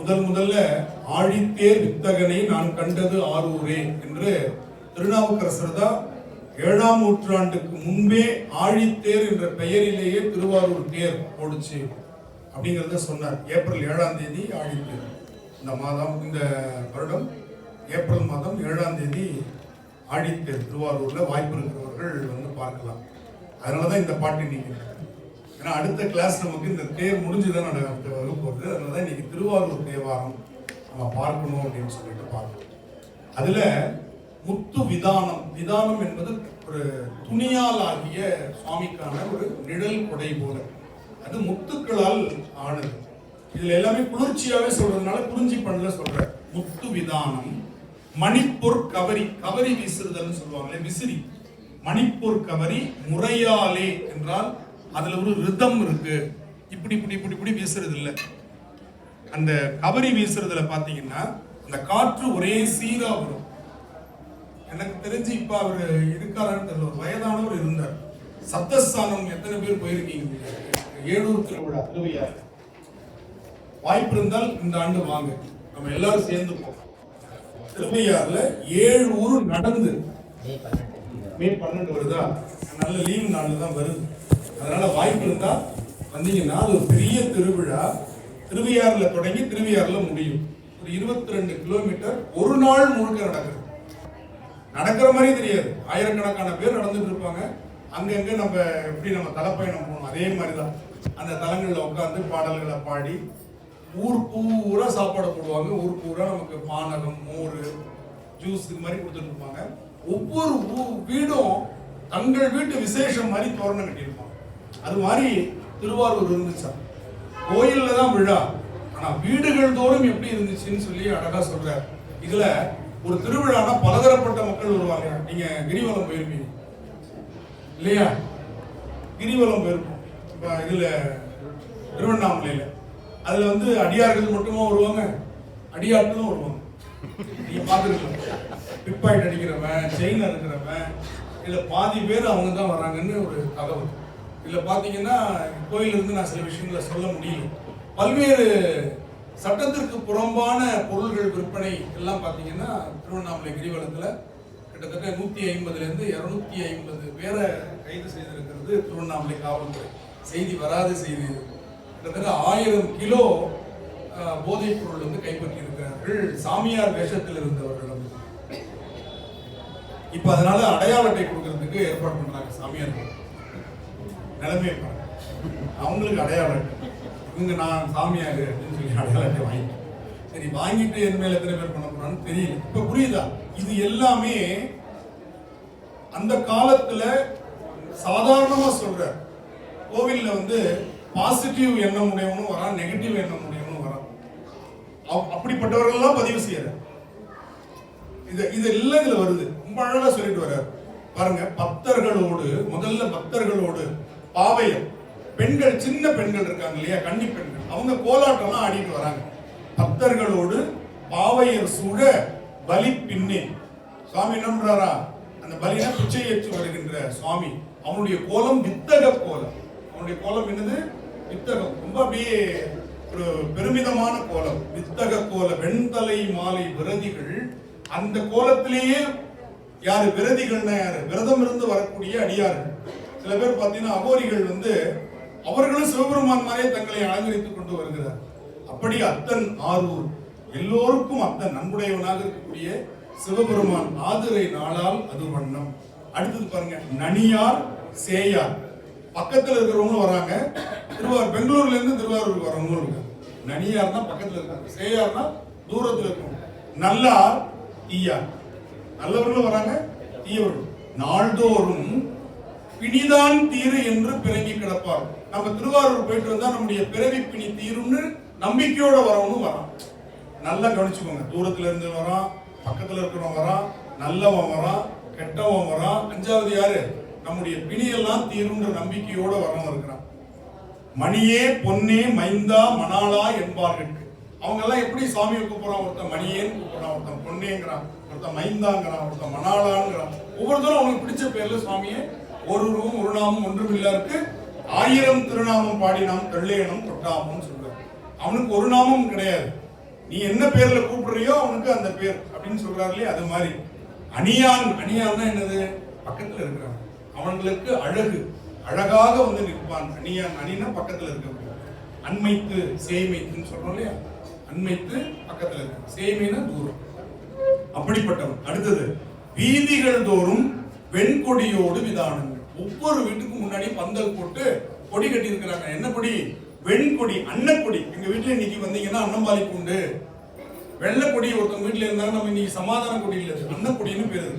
முதல் முதல்ல ஆழித்தேர் வித்தகனை நான் கண்டது ஆரூரே என்று திருநாவுக்கரசர் தான் ஏழாம் நூற்றாண்டுக்கு முன்பே ஆழித்தேர் என்ற பெயரிலேயே திருவாரூர் தேர் ஓடுச்சு அப்படிங்கிறத சொன்னார். ஏப்ரல் ஏழாம் தேதி ஆழித்தேர். இந்த மாதம் இந்த வருடம் ஏப்ரல் மாதம் ஏழாம் தேதி ஆழித்தேர் திருவாரூரில் வாய்ப்பு இருக்கிறவர்கள் வந்து பார்க்கலாம். அதனால தான் இந்த பாட்டு நீங்கள் ஏன்னா அடுத்த கிளாஸ் நமக்கு இந்த தேர் முடிஞ்சுதான் அடுத்த வகுப்பு அதனால தான் இன்னைக்கு திருவாரூர் தேவாரம் நம்ம பார்க்கணும் அப்படின்னு சொல்லிட்டு பார்க்கணும். அதுல முத்து விதானம். விதானம் என்பது ஒரு துணியால் ஆகிய சுவாமிக்கான ஒரு நிழல் கொடை போல. அது முத்துக்களால் ஆனது. இதுல எல்லாமே குளிர்ச்சியாவே சொல்றதுனால குறிஞ்சி பண்ணல சொல்ற முத்து விதானம். மணிப்பூர் கவரி கவரி வீசுறதுன்னு சொல்லுவாங்களே விசிறி. மணிப்பூர் கவரி முறையாலே என்றால் அதுல ஒரு ரிதம் இருக்கு. இப்படி இப்படி இப்படி இப்படி வீசுறது இல்ல அந்த கவரி வீசுறதுல பாத்தீங்கன்னா அந்த காற்று ஒரே சீரா வரும். எனக்கு தெரிஞ்சு இப்ப அவர் இருக்காரான்னு தெரியல. ஒரு வயதானவர் இருந்தார். சப்தஸ்தானம் எத்தனை பேர் போயிருக்கீங்க? ஏழூர் திருவிழா திருவையாறு வாய்ப்பு இருந்தால் இந்த ஆண்டு வாங்க. நம்ம எல்லாரும் சேர்ந்து போவோம். திருவையாறுல ஏழு ஊர் நடந்து. மே பன்னெண்டு. வருதா? நல்ல லீவு நாள் தான் வருது. அதனால வாய்ப்பு இருந்தா வந்தீங்கன்னா அது ஒரு பெரிய திருவிழா. திருவையாறுல தொடங்கி திருவியாறுல முடியும். ஒரு இருபத்தி ரெண்டு கிலோமீட்டர் ஒரு நாள் முழுக்க நடக்குது நடக்கிற மாதிரி தெரியாது. ஆயிரக்கணக்கான பேர் நடந்துட்டு இருப்பாங்க. அங்கங்க நம்ம எப்படி நம்ம தலைப்பயணம் போகணும்? அதே மாதிரி தான் அந்த தலங்களில் உட்காந்து பாடல்களை பாடி ஊர் பூரா சாப்பாடு போடுவாங்க. ஊர் பூரா நமக்கு பானகம் மோர் ஜூஸ் இது மாதிரி கொடுத்துட்டு இருப்பாங்க. ஒவ்வொரு ஊ- வீடும் தங்கள் வீட்டு விசேஷம் மாதிரி தோரணம் கட்டியிருப்பாங்க. அது மாதிரி திருவாரூர் இருந்துச்சா? கோயில்ல தான் விழா. ஆனா வீடுகள் தோறும் எப்படி இருந்துச்சுன்னு சொல்லி அழகா சொல்றாரு. இதுல ஒரு திருவிழானா பலதரப்பட்ட மக்கள் வருவாங்க. நீங்க கிரிவலம் போயிருப்பீங்க. இல்லையா? கிரிவலம் போயிருப்போம். இப்ப இதுல திருவண்ணாமலையில. அதுல வந்து அடியார்கள் மட்டுமா வருவாங்க? அடியாட்களும் வருவாங்க. நீங்க பாத்துருக்கலாம் பிப்பாயிட் அடிக்கிறவன் செயின் அறுக்கிறவன் இல்ல பாதி பேர் அவங்க தான் வராங்கன்னு ஒரு தகவல். இதில் பார்த்தீங்கன்னா கோயிலிருந்து நான் சில விஷயங்களை சொல்ல முடியல. பல்வேறு சட்டத்திற்கு புறம்பான பொருள்கள் விற்பனை எல்லாம் பார்த்தீங்கன்னா திருவண்ணாமலை கிரிவலத்தில் கிட்டத்தட்ட நூற்றி ஐம்பதுலேருந்து இரநூத்தி ஐம்பது பேரை கைது செய்திருக்கிறது திருவண்ணாமலை காவல்துறை. செய்தி வராத செய்தி கிட்டத்தட்ட ஆயிரம் கிலோ போதைப் பொருள் வந்து கைப்பற்றி இருக்கிறார்கள் சாமியார் வேஷத்தில் இருந்தவர்கள் இப்போ அதனால அடையாள அட்டை கொடுக்கறதுக்கு ஏற்பாடு பண்ணுறாங்க சாமியார் நிலைமையை பாருங்க. அவங்களுக்கு அடையாளம். இவங்க நான் சாமியார் அப்படின்னு சொல்லி அடையாளத்தை அட்டை வாங்கிட்டேன் சரி வாங்கிட்டு என் மேல எத்தனை பேர் பண்ண போறான்னு தெரியல. இப்ப புரியுதா? இது எல்லாமே அந்த காலத்துல சாதாரணமா சொல்ற. கோவில்ல வந்து பாசிட்டிவ் எண்ணம் உடையவனும் வரான் நெகட்டிவ் எண்ணம் உடையவனும் வரான். அவ்- அப்படிப்பட்டவர்கள் எல்லாம் பதிவு செய்யற. இது இது எல்லாம் இதுல வருது. ரொம்ப அழகா சொல்லிட்டு வர்றாரு. பாருங்க பக்தர்களோடு முதல்ல பக்தர்களோடு பாவையம். பெண்கள் சின்ன பெண்கள் இருக்காங்க இல்லையா? கன்னி பெண்கள். அவங்க கோலாட்டம்லாம் ஆடிட்டு வராங்க. பக்தர்களோடு பாவையர் சூழ பலி பின்னே சுவாமி என்ன அந்த பலினா பிச்சை ஏற்று வருகின்ற சுவாமி. அவனுடைய கோலம் வித்தக கோலம். அவனுடைய கோலம் என்னது? வித்தகம். ரொம்ப அப்படியே ஒரு பெருமிதமான கோலம். வித்தக கோல வெண்தலை மாலை விரதிகள். அந்த கோலத்திலேயே யாரு விரதிகள்னா யாரு? விரதம் இருந்து வரக்கூடிய அடியார்கள். சில பேர் பார்த்தீங்கன்னா அகோரிகள் வந்து அவர்களும் சிவபெருமான் மாதிரியே தங்களை அலங்கரித்துக் கொண்டு வருகிறார். அப்படி அத்தன் ஆரூர் எல்லோருக்கும் அத்தன் நன்குடையவனாக இருக்கக்கூடிய சிவபெருமான் ஆதிரை நாளால் அது வண்ணம். அடுத்தது பாருங்க நனியார் சேயார். பக்கத்தில் இருக்கிறவங்களும் வராங்க. திருவாரூர் பெங்களூர்ல இருந்து திருவாரூருக்கு வரவங்களும் இருக்காங்க. நனியார் தான் பக்கத்தில் இருக்காங்க. சேயார் தான் தூரத்தில் இருக்கவங்க நல்லார் தீயார். நல்லவர்களும் வராங்க தீயவர்கள் நாள்தோறும் பிணிதான் தீரு என்று பிறங்கி கிடப்பார். நம்ம திருவாரூர் போயிட்டு வந்தா நம்முடைய பிறவி பிணி தீரும்னு நம்பிக்கையோட வரவனும் வரான். நல்லா கவனிச்சுக்கோங்க. தூரத்துல இருந்து வரான் பக்கத்துல இருக்கிறவன் வரான் நல்லவன் வரான் கெட்டவன் வரான். அஞ்சாவது யாரு? நம்முடைய பிணியெல்லாம் தீரும்ன்ற நம்பிக்கையோட வரவன் இருக்கிறான். மணியே பொன்னே மைந்தா மணாலா என்பார்கள். அவங்க எல்லாம் எப்படி சாமியை கூப்பிடுறான்? ஒருத்தன் மணியேன்னு கூப்பிடுறான் ஒருத்தன் பொன்னேங்கிறான் ஒருத்தன் மைந்தாங்கிறான் ஒருத்தன் மணாலாங்கிறான் ஒவ்வொருத்தரும் அவங்களுக்கு பிடிச்ச பேர்ல சாமியை ஒரு ரூம் ஒரு நாமம் ஒன்றும் இருக்கு. ஆயிரம் திருநாமம் பாடினாம் தெள்ளையனும் தொட்டாமும் சொல்றாரு. அவனுக்கு ஒரு நாமம் கிடையாது. நீ என்ன பேர்ல கூப்பிடுறியோ அவனுக்கு அந்த பேர் அப்படின்னு சொல்றாரு இல்லையா அது மாதிரி. அணியான் அணியான்னா என்னது? பக்கத்துல இருக்கிறான். அவங்களுக்கு அழகு. அழகாக வந்து நிற்பான். அணியான் அணினா பக்கத்துல இருக்க அண்மைத்து சேமைத்துன்னு சொல்றோம் இல்லையா? அண்மைத்து பக்கத்துல இருக்கு. சேமைனா தூரம். அப்படிப்பட்டவன். அடுத்தது வீதிகள் தோறும் வெண்கொடியோடு விதானம் ஒவ்வொரு வீட்டுக்கும் முன்னாடி பந்தல் போட்டு கொடி கட்டி இருக்கிறாங்க என்ன கொடி? வெண்கொடி அன்னக்கொடி எங்க வீட்டுல இன்னைக்கு வந்தீங்கன்னா அன்னம்பாலிப்பு பூண்டு வெள்ளக்கொடி ஒருத்தவங்க வீட்டுல இருந்தாங்க நம்ம இன்னைக்கு சமாதான கொடி இல்லை. அன்னக்கொடின்னு பேரு.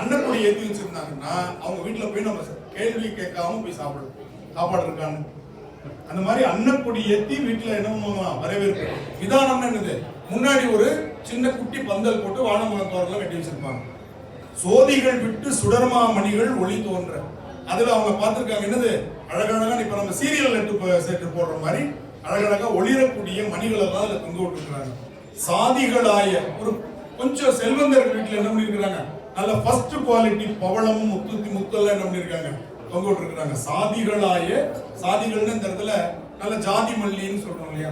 அன்னக்கொடி ஏற்றி வச்சிருந்தாங்கன்னா அவங்க வீட்டுல போய் நம்ம கேள்வி கேட்காம போய் சாப்பிடும் சாப்பாடு இருக்கான்னு. அந்த மாதிரி அன்னக்கொடி ஏத்தி வீட்டுல என்ன பண்ணுவாங்க வரவேற்பு. விதானம்னா என்னது? முன்னாடி ஒரு சின்ன குட்டி பந்தல் போட்டு வானமரம் தோரெல்லாம் கட்டி வச்சிருப்பாங்க. சோதிகள் விட்டு சுடர்மா மணிகள் ஒளி தோன்ற. அதுல அவங்க பார்த்திருக்காங்க என்னது? அழகழகா இப்ப நம்ம சீரியல் எடுத்து சேர்த்து போடுற மாதிரி அழகழகா ஒளிரக்கூடிய மணிகள் எல்லாம் அதுல தொங்க விட்டுருக்காங்க சாதிகளாய ஒரு கொஞ்சம் செல்வந்தர்கள் வீட்டுல என்ன பண்ணிருக்காங்க நல்ல ஃபர்ஸ்ட் குவாலிட்டி பவளமும் முத்து முத்தெல்லாம் என்ன பண்ணிருக்காங்க தொங்க விட்டுருக்காங்க சாதிகளாய சாதிகள்னு இந்த இடத்துல நல்ல ஜாதி மல்லின்னு சொல்றோம் இல்லையா?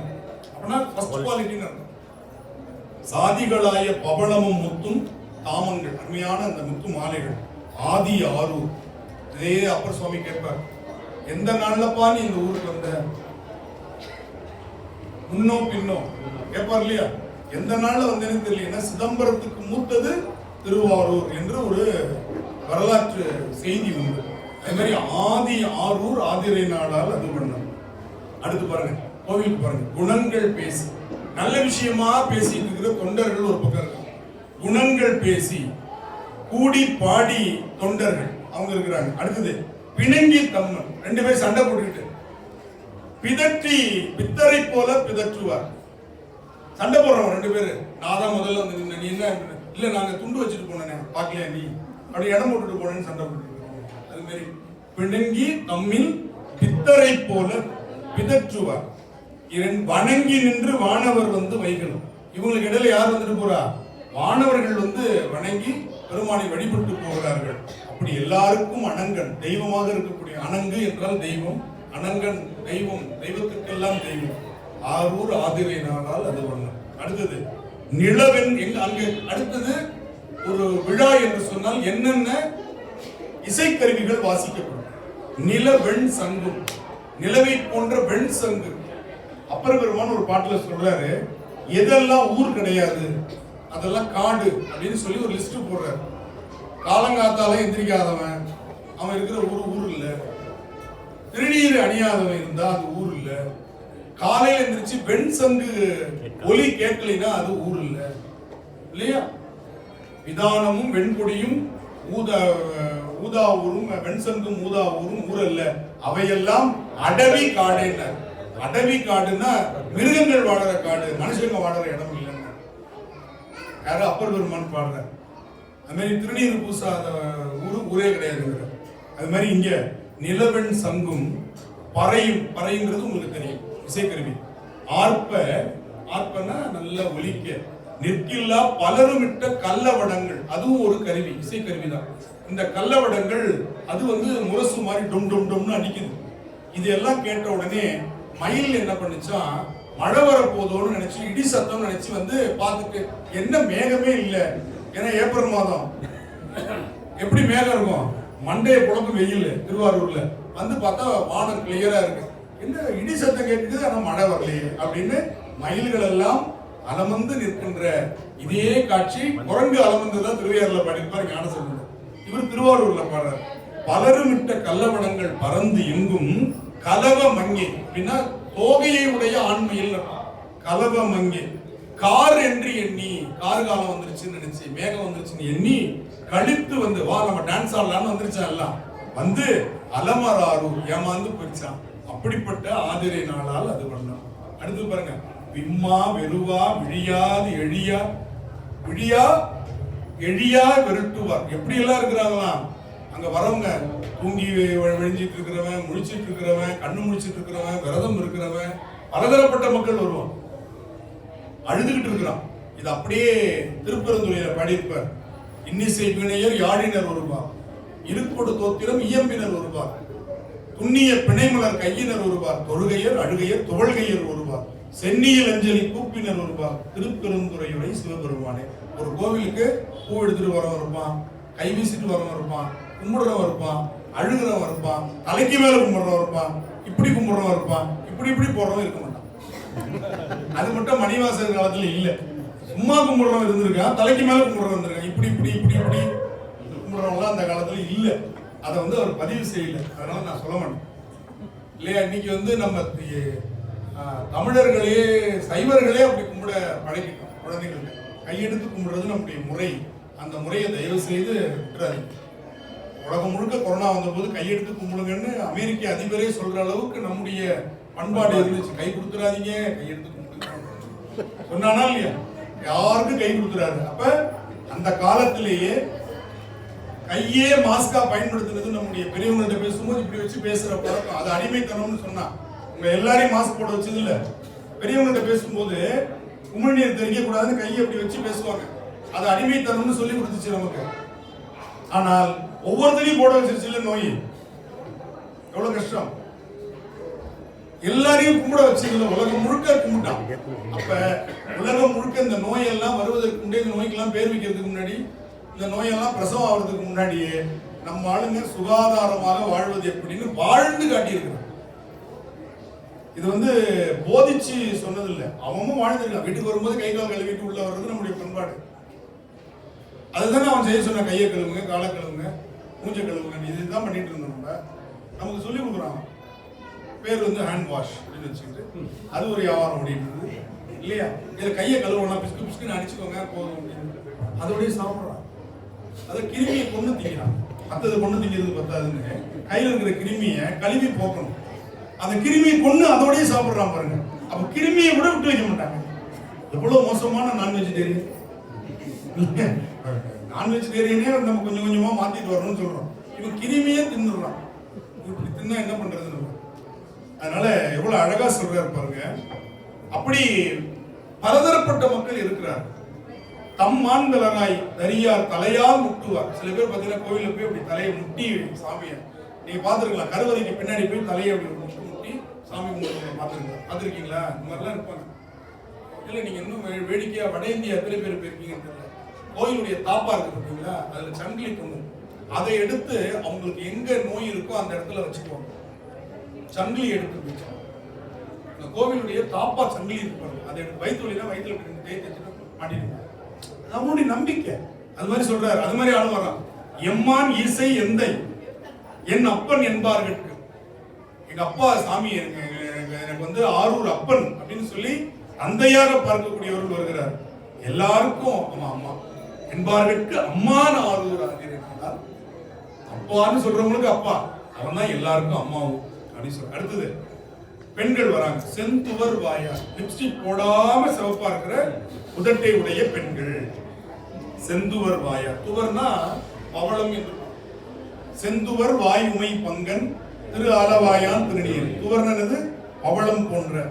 அப்படின்னா ஃபர்ஸ்ட் குவாலிட்டின்னு அர்த்தம். சாதிகளாய பவளமும் முத்தும் தாமங்கள் அருமையான அந்த முத்து மாலைகள். ஆதி ஆரூர் இதே அப்பர் சுவாமி கேட்பார் எந்த நாள்லப்பா நீ இந்த ஊருக்கு வந்த? முன்னோ பின்னோ. கேட்பார் இல்லையா? எந்த நாள்ல வந்தேன்னு தெரியல சிதம்பரத்துக்கு மூத்தது திருவாரூர் என்று ஒரு வரலாற்று செய்தி உண்டு. அதே மாதிரி ஆதி ஆரூர் ஆதிரை நாடால் அது பண்ணணும் அடுத்து பாருங்க கோவிலுக்கு பாருங்க. குணங்கள் பேசி. நல்ல விஷயமா பேசிட்டு இருக்கிற தொண்டர்கள் ஒரு பக்கம் இருக்காங்க. குணங்கள் பேசி கூடி பாடி தொண்டர்கள். அவங்க இருக்கிறாங்க. அடுத்தது பிணங்கி தம்மன் ரெண்டு பேரும் சண்டை போட்டுக்கிட்டு. பிதற்றி பித்தரை போல பிதற்றுவார். சண்டை போடுறோம் ரெண்டு பேரு. நான் தான் முதல்ல வந்து நின்ன நீ என்ன? இல்ல நாங்க துண்டு வச்சுட்டு போனேன். பாக்கலையா நீ? அப்படி இடம் போட்டுட்டு போனேன்னு சண்டை போட்டுட்டு அது மாதிரி பிணங்கி தம்மில் பித்தரை போல பிதற்றுவார். இரண்டு வணங்கி நின்று வானவர் வந்து வைக்கணும் இவங்களுக்கு இடையில யார் வந்துட்டு போறா? வானவர்கள் வந்து வணங்கி பெருமானை வழிபட்டு போகிறார்கள். அப்படி எல்லாருக்கும் அனங்கன் தெய்வமாக இருக்கக்கூடிய அனங்கு என்றால் தெய்வம். அனங்கன் தெய்வம் தெய்வத்துக்கெல்லாம் தெய்வம். ஆரூர் ஆதிரை நாளால் அது ஒண்ணு. அடுத்தது நிலவெண் எங்க அங்கு அடுத்தது ஒரு விழா என்று சொன்னால் என்னென்ன? இசைக்கருவிகள் வாசிக்கப்படும். நில வெண் சங்கும் நிலவை போன்ற வெண் சங்கு. அப்பர் பெருமான் ஒரு பாட்டுல சொல்றாரு எதெல்லாம் ஊர் கிடையாது அதெல்லாம் காடு அப்படின்னு சொல்லி ஒரு லிஸ்ட் போடுறாரு. காலங்காத்தால எந்திரிக்காதவன். அவன் இருக்கிற ஒரு ஊர் இல்ல. திருநீர் அணியாதவன் இருந்தா அது ஊர் இல்ல. காலையில எந்திரிச்சு வெண் சங்கு ஒலி கேட்கலைன்னா அது ஊர் இல்ல. இல்லையா? விதானமும் வெண்கொடியும் ஊதா ஊதா ஊரும் வெண்சங்கும் ஊதா ஊரும் ஊர் அல்ல அவையெல்லாம் அடவி காடுன்னு அடவி காடுன்னா மிருகங்கள் வாழற காடு மனுஷங்க வாழற இடம் யாரும் அப்பர் பெருமான் பாடுறார். அது மாதிரி திருநீர் பூசாத ஊரு ஊரே கிடையாது அது மாதிரி இங்க நிலவெண் சங்கும் பறையும் பறைங்கிறது உங்களுக்கு தெரியும். இசைக்கருவி. ஆர்ப்ப ஆர்ப்பனா நல்ல ஒலிக்க. நிற்கில்லா பலருமிட்ட கல்லவடங்கள் அதுவும் ஒரு கருவி இசைக்கருவி தான் இந்த கல்லவடங்கள் அது வந்து முரசு மாதிரி டொம் டொம் டொம்னு அடிக்குது. இது எல்லாம் கேட்ட உடனே மயில் என்ன பண்ணுச்சா மழை வரப்போதோன்னு நினைச்சு இடி சத்தம் நினைச்சு வந்து பார்த்துட்டு என்ன மேகமே இல்லை. ஏன்னா ஏப்ரல் மாதம். எப்படி மேகம் இருக்கும்? மண்டையை புழக்கும் வெயில் திருவாரூர்ல. வந்து பார்த்தா வானம் கிளியரா இருக்கு. என்ன இடி சத்தம் கேட்குது ஆனா மழை வரலையே அப்படின்னு மயில்கள் எல்லாம் அலமந்து நிற்கின்ற இதே காட்சி குரங்கு அலமந்து தான் திருவையாறுல பாடியிருப்பார் ஞானசம்பந்தர். இவர் திருவாரூர்ல பாடுறார். பலருமிட்ட கல்லவடங்கள் பறந்து எங்கும் கலவ மங்கி. அப்படின்னா தோகையை உடைய ஆண்மையில் கலவ அங்கே. கார் என்று எண்ணி கார் காலம் வந்துருச்சுன்னு நினைச்சு மேகம் வந்துருச்சுன்னு எண்ணி கழித்து வந்து வா நம்ம டான்ஸ் ஆடலாம்னு வந்துருச்சான் எல்லாம்? வந்து அலமராரு ஏமாந்து போயிடுச்சான் அப்படிப்பட்ட ஆதிரை நாளால் அது பண்ணலாம் அடுத்து பாருங்க. விம்மா வெறுவா விழியாது எழியா. விழியா எழியா வெறுட்டுவார் எப்படி எல்லாம் இருக்கிறாங்களாம் அங்க வரவங்க தூங்கி விழிஞ்சிட்டு இருக்கிறவன் முழிச்சிட்டு இருக்கிறவன் கண்ணு முழிச்சிட்டு இருக்கிறவன் விரதம் இருக்கிறவன் பலதரப்பட்ட மக்கள் வருவான். அழுதுகிட்டு இருக்கிறான். இது அப்படியே திருப்பெருந்துறையில பாடியிருப்பார் இன்னிசை வினையர் யாழினர் ஒருவார் இருக்கோடு தோத்திரம் இயம்பினர் ஒருவார் துண்ணிய பிணைமலர் கையினர் ஒருவார் தொழுகையர் அழுகையர் துவழ்கையர் ஒருவார் சென்னியில் அஞ்சலி கூப்பினர் வருவார். திருப்பெருந்துறையுடைய சிவபெருமானே. ஒரு கோவிலுக்கு பூ எடுத்துட்டு வரவன். இருப்பான் கை வீசிட்டு வரவன். இருப்பான் கும்பிடுறவன் இருப்பான் அழுகிறவன் இருப்பான் தலைக்கு மேல கும்பிடுறவன் இருப்பான் இப்படி கும்பிடுறவன் இருப்பான் இப்படி இப்படி போடுறவன் இருக்க மாட்டான். அது மட்டும் மணிவாசர் காலத்துல இல்ல. சும்மா கும்பிடுறவன் இருந்திருக்கான் தலைக்கு மேல கும்பிடுறவன் இருந்திருக்கான். இப்படி இப்படி இப்படி இப்படி கும்பிடுறவங்களாம் அந்த காலத்துல இல்ல. அதை வந்து அவர் பதிவு செய்யல. அதனால நான் சொல்ல மாட்டேன். இல்லையா இன்னைக்கு வந்து நம்ம தமிழர்களே சைவர்களே அப்படி கும்பிட பழகிட்டோம். குழந்தைகளுக்கு கையெடுத்து கும்பிடுறது நம்முடைய முறை. அந்த முறையை தயவு செய்து விட்டுறாதீங்க. உலகம் முழுக்க கொரோனா வந்தபோது கையெடுத்து கும்பிடுங்கன்னு அமெரிக்க அதிபரே சொல்ற அளவுக்கு நம்முடைய பண்பாடு இருந்துச்சு. கை கொடுத்துறாதீங்க கையெடுத்து கும்பிடுங்க. சொன்னானா இல்லையா? யாருக்கும் கை கொடுத்துறாரு அப்ப அந்த காலத்திலேயே கையே மாஸ்கா பயன்படுத்துறது நம்முடைய பெரியவங்கள்ட்ட பேசும்போது இப்படி வச்சு பேசுற பழக்கம். அது அடிமைத்தனம்னு சொன்னா. உங்க எல்லாரையும் மாஸ்க் போட வச்சது இல்ல. பெரியவங்கள்ட்ட பேசும்போது உமிழ்நீர் தெரிக்க கூடாதுன்னு கையை அப்படி வச்சு பேசுவாங்க. அது அடிமைத்தனம்னு சொல்லி கொடுத்துச்சு நமக்கு. ஆனால் ஒவ்வொருத்தரையும் போட வச்சிருச்சு நோய். எவ்வளவு கஷ்டம். எல்லாரையும் கும்பிட வச்சதுல உலகம் முழுக்க கும்பிட்டான். அப்ப உலகம் முழுக்க இந்த நோயெல்லாம் வருவதற்கு முன்னாடி இந்த நோய்க்கெல்லாம் பேர் வைக்கிறதுக்கு முன்னாடி இந்த நோயெல்லாம் பிரசவம் ஆகிறதுக்கு முன்னாடியே நம்ம ஆளுங்க சுகாதாரமாக வாழ்வது எப்படின்னு வாழ்ந்து காட்டியிருக்கிறான். இது வந்து போதிச்சு சொன்னது இல்ல அவனும் வாழ்ந்துருக்கான். வீட்டுக்கு வரும்போது கை கால் கழுவிட்டு உள்ள வர்றது நம்முடைய பண்பாடு. அதுதானே அவன் செய்ய சொன்ன கையை கழுவுங்க காலை கழுவுங்க. மூஞ்ச கழுவுங்க இதுதான் பண்ணிட்டு இருந்தோம் நம்ம. நமக்கு சொல்லி கொடுக்குறாங்க பேர் வந்து ஹேண்ட் வாஷ் அப்படின்னு வச்சுக்கிட்டு. அது ஒரு வியாபாரம் ஓடிட்டு இருக்குது. இல்லையா? இதில் கையை கழுவலாம் பிஸ்கு பிஸ்குன்னு அடிச்சுக்கோங்க போதும் அப்படின்னு. அதோடய சாப்பிட்றான். அதை கிருமியை கொண்டு திங்கிறான். மற்றது கொண்டு திங்கிறது பத்தாதுன்னு. கையில் இருக்கிற கிருமியை கழுவி போக்கணும். அந்த கிருமியை கொண்டு அதோடய சாப்பிட்றான் பாருங்க. அப்போ கிருமியை கூட விட்டு வைக்க மாட்டாங்க. எவ்வளோ மோசமான நான் வெஜிடேரியன் நான் வெஜிடேரியனே நம்ம கொஞ்சம் கொஞ்சமாக மாற்றிட்டு வரணும்னு சொல்கிறோம் இவன் கிருமியே தின்னுடுறான். இப்படி தின்னா என்ன பண்ணுறதுன்னு அதனால எவ்வளோ அழகாக சொல்கிறார் பாருங்க. அப்படி பலதரப்பட்ட மக்கள் இருக்கிறார். தம் மான்களராய் தரியார் தலையால் முட்டுவார். சில பேர் பார்த்தீங்கன்னா கோவிலில் போய் அப்படி தலையை முட்டி சாமியை நீங்கள் பார்த்துருக்கலாம். கருவறைக்கு பின்னாடி போய் தலையை அப்படி முட்டு முட்டி சாமி கும்பிட்டு பார்த்துருக்கலாம். பார்த்துருக்கீங்களா? இந்த மாதிரிலாம் இருப்பாங்க. இல்லை நீங்கள் இன்னும் வே- வட இந்தியா எத்தனை பேர் போயிருக்கீங்கன்னு தெரியல. கோயிலுடைய தாப்பா இருக்கு பார்த்தீங்களா அதுல சங்கிலி பொண்ணு. அதை எடுத்து அவங்களுக்கு எங்க நோய் இருக்கோ அந்த இடத்துல வச்சுக்குவாங்க சங்கிலி எடுத்து வச்சு இந்த கோவிலுடைய தாப்பா சங்கிலி இருப்பாங்க அதை எடுத்து வயிற்று வலினா வயிற்றுல இப்படி தேய்ச்சி வச்சுட்டு மாட்டிடுவாங்க நம்பிக்கை. அது மாதிரி சொல்றாரு. அது மாதிரி ஆளு வரான் எம்மான் இசை எந்தை? என் அப்பன் என்பார்களுக்கு எங்க அப்பா சாமி எனக்கு எனக்கு- எனக்கு வந்து ஆரூர் அப்பன் அப்படின்னு சொல்லி தந்தையாக பார்க்கக்கூடியவர்கள் வருகிறார். எல்லாருக்கும் ஆமா அம்மா. என்பார்களுக்கு அம்மான ஆளுநர் ஆகிறேன் அப்பான்னு சொல்றவங்களுக்கு அப்பா. அவன் தான் எல்லாருக்கும் அம்மாவும் அப்படின்னு சொல்ற அடுத்தது பெண்கள் வராங்க. செந்துவர் வாயா. லிப்ஸ்டிக் போடாம சிவப்பா இருக்கிற உதட்டை உடைய பெண்கள். செந்துவர் வாயா. துவர்னா பவளம் என்று செந்துவர் வாய் உமை பங்கன் திரு அளவாயான் திருநீர். துவர்னது பவளம் போன்ற.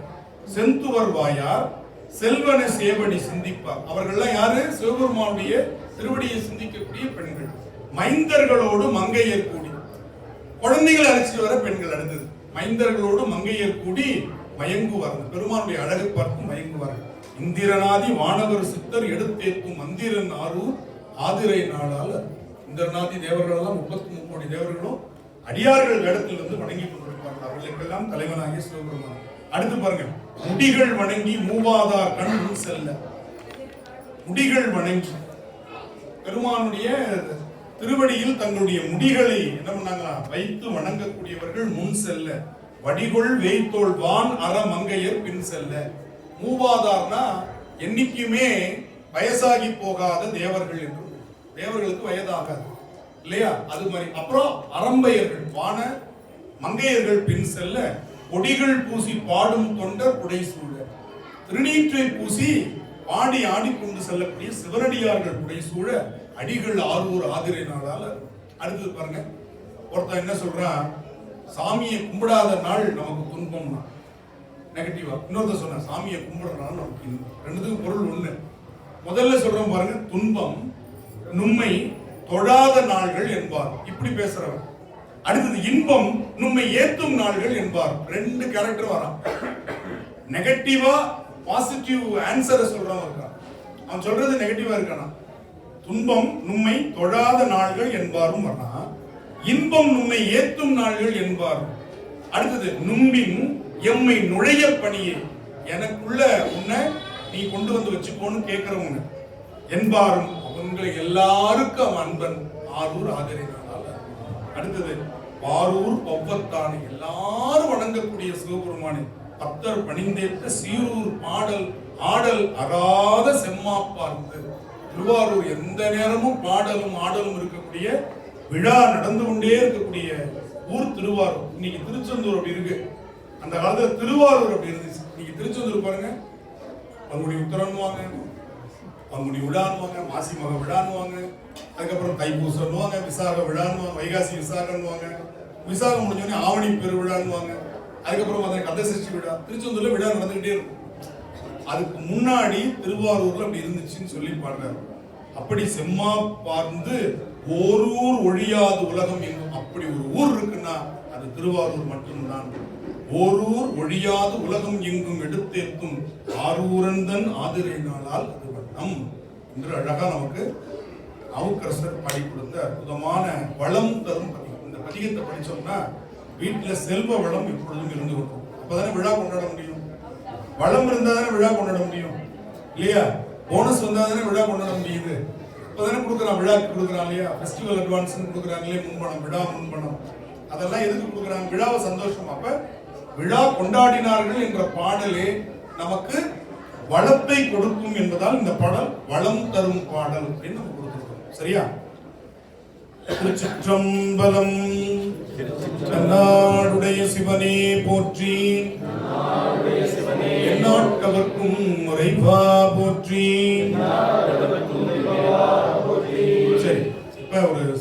செந்துவர் வாயார் செல்வனை சேவடி சிந்திப்பார். அவர்கள்லாம் யாரு? சிவபெருமானுடைய திருவடியை சிந்திக்கக்கூடிய பெண்கள். மைந்தர்களோடு மங்கையர் கூடி. குழந்தைகளை அழைச்சிட்டு வர பெண்கள் அடுத்தது. மைந்தர்களோடு மங்கையர் கூடி மயங்குவார்கள். பெருமானுடைய அழகை பார்த்து மயங்குவார்கள். இந்திரநாதி வானவர் சித்தர் எடுத்தேற்கும் மந்திரன் ஆரூர். ஆதிரை நாளால் இந்திரநாதி தேவர்கள் எல்லாம் முப்பத்தி கோடி தேவர்களும் அடியார்கள் இடத்தில் வந்து வணங்கி கொண்டிருப்பார்கள் அவர்களுக்கெல்லாம் தலைவனாகிய சிவபெருமான். அடுத்து பாருங்க. முடிகள் வணங்கி மூவாதார் கண் முன் செல்ல. முடிகள் வணங்கி. பெருமானுடைய திருவடியில் தங்களுடைய முடிகளை என்ன பண்ணாங்களா? வைத்து வணங்கக்கூடியவர்கள் முன் செல்ல. வடிகொள் வேய்த்தோள் வான் அற மங்கையர் பின் செல்ல. மூவாதார்னா என்னைக்குமே வயசாகி போகாத தேவர்கள் என்று. தேவர்களுக்கு வயதாகாது. இல்லையா? அது மாதிரி. அப்புறம் அரம்பையர்கள் வான மங்கையர்கள் பின் செல்ல கொடிகள் பூசி பாடும் தொண்டர் குடை சூழ. திருநீற்றை பூசி பாடி ஆடிக்கொண்டு செல்லக்கூடிய சிவனடியார்கள் குடை சூழ அடிகள் ஆரூர் ஆதிரை நாளால் அடுத்தது பாருங்க. ஒருத்தன் என்ன சொல்றான்? சாமியை கும்பிடாத நாள் நமக்கு துன்பம்னா. நெகட்டிவா இன்னொருத்த சொன்ன சாமியை கும்பிடுற நாள் நமக்கு இன்பம். ரெண்டுத்துக்கும் பொருள் ஒண்ணு. முதல்ல சொல்றோம் பாருங்க துன்பம் நுண்மை தொழாத நாள்கள் என்பார். இப்படி பேசுறவன். அடுத்தது இன்பம் நம்மை ஏத்தும் நாள்கள் என்பார். ரெண்டு கேரக்டர் வரான். நெகட்டிவா பாசிட்டிவ் ஆன்சரை சொல்றவன் இருக்கான். அவன் சொல்றது நெகட்டிவா இருக்கானா? துன்பம் நம்மை தொழாத நாள்கள் என்பாரும் வர்ணா இன்பம் நம்மை ஏத்தும் நாள்கள் என்பார் அடுத்தது நும்பின் எம்மை நுழைய பணியே. எனக்குள்ள உன்னை நீ கொண்டு வந்து வச்சுக்கோன்னு கேட்கிறவங்க என்பாரும் அவங்களை எல்லாருக்கும் அவன் அன்பன் ஆரூர் ஆதரினால அடுத்தது பாரூர் பவ்வத்தான் எல்லாரும் வணங்கக்கூடிய சிவபெருமானே பக்தர் பணிந்தேற்ற சீரூர் பாடல் ஆடல் அறாத செம்மாப்பார்ந்து திருவாரூர் எந்த நேரமும் பாடலும் ஆடலும் இருக்கக்கூடிய விழா நடந்து கொண்டே இருக்கக்கூடிய ஊர் திருவாரூர். இன்னைக்கு திருச்செந்தூர் அப்படி இருக்கு. அந்த காலத்துல திருவாரூர் அப்படி இருந்துச்சு. இன்னைக்கு திருச்செந்தூர் பாருங்க. பங்குனி உத்தரன்னுவாங்க பங்குனி விழான்னுவாங்க மாசி மக விழான்னுவாங்க. அதுக்கப்புறம் தைப்பூசம்னுவாங்க விசாக விழான்னுவாங்க வைகாசி விசாகன்னுவாங்க விசாகம் முடிஞ்சோடனே ஆவணி பெருவிழான்னுவாங்க அதுக்கப்புறம் பார்த்தா கந்தசஷ்டி விழா திருச்செந்தூர்ல விழா நடந்துகிட்டே இருக்கும். அதுக்கு முன்னாடி திருவாரூர்ல அப்படி இருந்துச்சுன்னு சொல்லி பாடுறாரு. அப்படி செம்மா பார்ந்து ஓரூர் ஒழியாது உலகம் எங்கும். அப்படி ஒரு ஊர் இருக்குன்னா அது திருவாரூர் மட்டும்தான். ஓரூர் ஒழியாது உலகம் எங்கும் எடுத்தேற்கும். ஆரூரந்தன் ஆதிரையினாலால் அது வண்ணம். என்று அழகா நமக்கு நாவுக்கரசர் பாடி கொடுத்த அற்புதமான வளம் தரும் பதிகம். இந்த பதிகத்தை படிச்சோம்னா வீட்டில் செல்வ வளம் எப்பொழுதும் இருந்து கொண்டிருக்கும். அப்பதானே விழா கொண்டாட முடியும்? வளம் இருந்தா தானே விழா கொண்டாட முடியும்? இல்லையா? போனஸ் வந்தா தானே விழா கொண்டாட முடியுது? இப்பதானே கொடுக்குறான் விழாக்கு கொடுக்குறான் இல்லையா? ஃபெஸ்டிவல் அட்வான்ஸ் கொடுக்குறாங்களே முன்பணம் விழா முன்பணம். அதெல்லாம் எதுக்கு கொடுக்குறாங்க? விழாவை சந்தோஷம். அப்ப விழா கொண்டாடினார்கள் என்ற பாடலே நமக்கு வளத்தை கொடுக்கும் என்பதால் இந்த பாடல் வளம் தரும் பாடல். அப்படின்னு சரியா? திருச்சிற்றம்பலம். நாடுடைய சிவனே போற்றி. எந்நாட்டவர்க்கும் முறைவா போற்றி. சரி இப்ப ஒரு